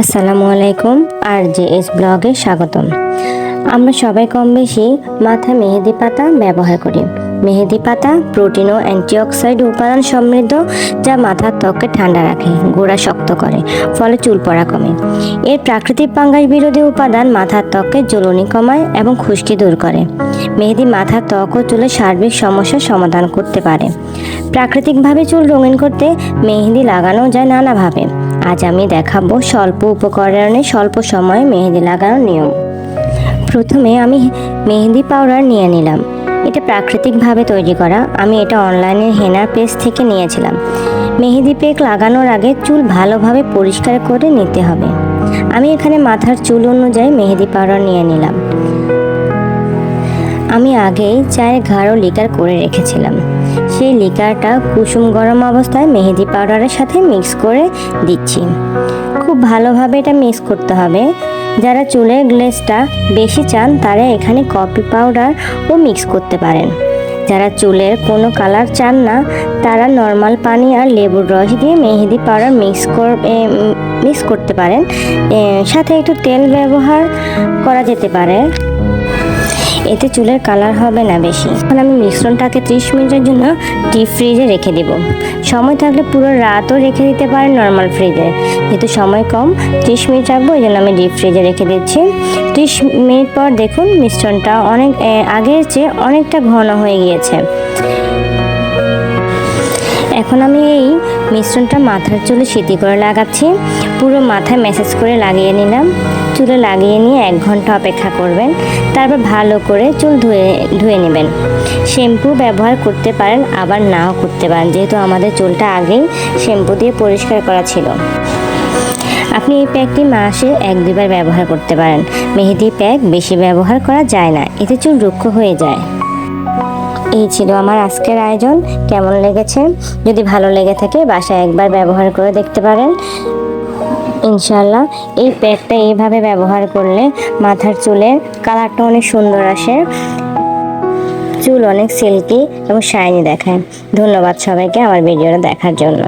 আসসালামু আলাইকুম আর J S ব্লগে স্বাগতম। আমরা সবাই কম বেশি মাথা মেহেদি পাতা ব্যবহার করি। মেহেদি পাতা, প্রোটিন ও অ্যান্টিঅক্সাইড উপাদান সমৃদ্ধ যা মাথার ত্বককে ঠান্ডা রাখে, গোড়া শক্ত করে, ফলে চুল পড়া কমে। এর প্রাকৃতিক পাঙ্গাস বিরোধী উপাদান মাথার ত্বককে জ্বলনি কমায় এবং খুশকি দূর করে। মেহেদি মাথার ত্বক ও চুলের সার্বিক সমস্যার সমাধান করতে পারে। প্রাকৃতিকভাবে চুল রঙিন করতে মেহেদি লাগানো যায় নানাভাবে। আজ আমি দেখাবো স্বল্প উপকরণে স্বল্প সময়ে মেহেদি লাগানোর নিয়ম। প্রথমে আমি মেহেদি পাউডার নিয়ে নিলাম। এটা প্রাকৃতিকভাবে তৈরি করা। আমি এটা অনলাইনে হেনার পেজ থেকে নিয়েছিলাম। মেহেদি পেক লাগানোর আগে চুল ভালোভাবে পরিষ্কার করে নিতে হবে। আমি এখানে মাথার চুল অনুযায়ী মেহেদি পাউডার নিয়ে নিলাম। আমি আগেই চায়ের গাঢ় লিকার করে রেখেছিলাম। সেই লিকারটা কুসুম গরম অবস্থায় মেহেদি পাউডারের সাথে মিক্স করে দিচ্ছি। খুব ভালোভাবে এটা মিক্স করতে হবে। যারা চুলের গ্লেসটা বেশি চান, তারা এখানে কফি পাউডার ও মিক্স করতে পারেন। যারা চুলের কোনো কালার চান না, তারা নর্মাল পানি আর লেবুর রস দিয়ে মেহেদি পাউডার মিক্স কর মিক্স করতে পারেন। সাথে একটু তেল ব্যবহার করা যেতে পারে। এতে চুলের কালার হবে না বেশি। এখন আমি মিশ্রণটাকে ত্রিশ মিনিটের জন্য ডিপ ফ্রিজে রেখে দেব। সময় থাকলে পুরো রাতও রেখে দিতে পারেন নর্মাল ফ্রিজে। যেহেতু সময় কম, ত্রিশ মিনিট রাখব ওই জন্য আমি ডিপ ফ্রিজে রেখে দিচ্ছি। ত্রিশ মিনিট পর দেখুন মিশ্রণটা অনেক আগে আগের চেয়ে অনেকটা ঘন হয়ে গিয়েছে। এখন আমি এই মিশ্রণটা মাথার চুলে সিটি করে লাগাচ্ছি। পুরো মাথায় ম্যাসেজ করে লাগিয়ে নিলাম। চুলে লাগিয়ে নিয়ে এক ঘণ্টা অপেক্ষা করবেন। তারপর ভালো করে চুল ধুয়ে ধুয়ে নেবেন। শ্যাম্পু ব্যবহার করতে পারেন, আবার নাও করতে পারেন। যেহেতু আমাদের চুলটা আগেই শ্যাম্পু দিয়ে পরিষ্কার করা ছিল। আপনি এই প্যাকটি মাসে এক দুবার ব্যবহার করতে পারেন। মেহেদি প্যাক বেশি ব্যবহার করা যায় না। এতে চুল রুক্ষ হয়ে যায়। এই ছিল আমার আজকের আয়োজন। কেমন লেগেছে? যদি ভালো লেগে থাকে, বাসায় একবার ব্যবহার করে দেখতে পারেন। ইনশাল্লাহ এই প্যাকটা এইভাবে ব্যবহার করলে মাথার চুলের কালারটা অনেক সুন্দর আসে। চুল অনেক সিল্কি এবং শাইনি দেখায়। ধন্যবাদ সবাইকে আমার ভিডিওটা দেখার জন্য।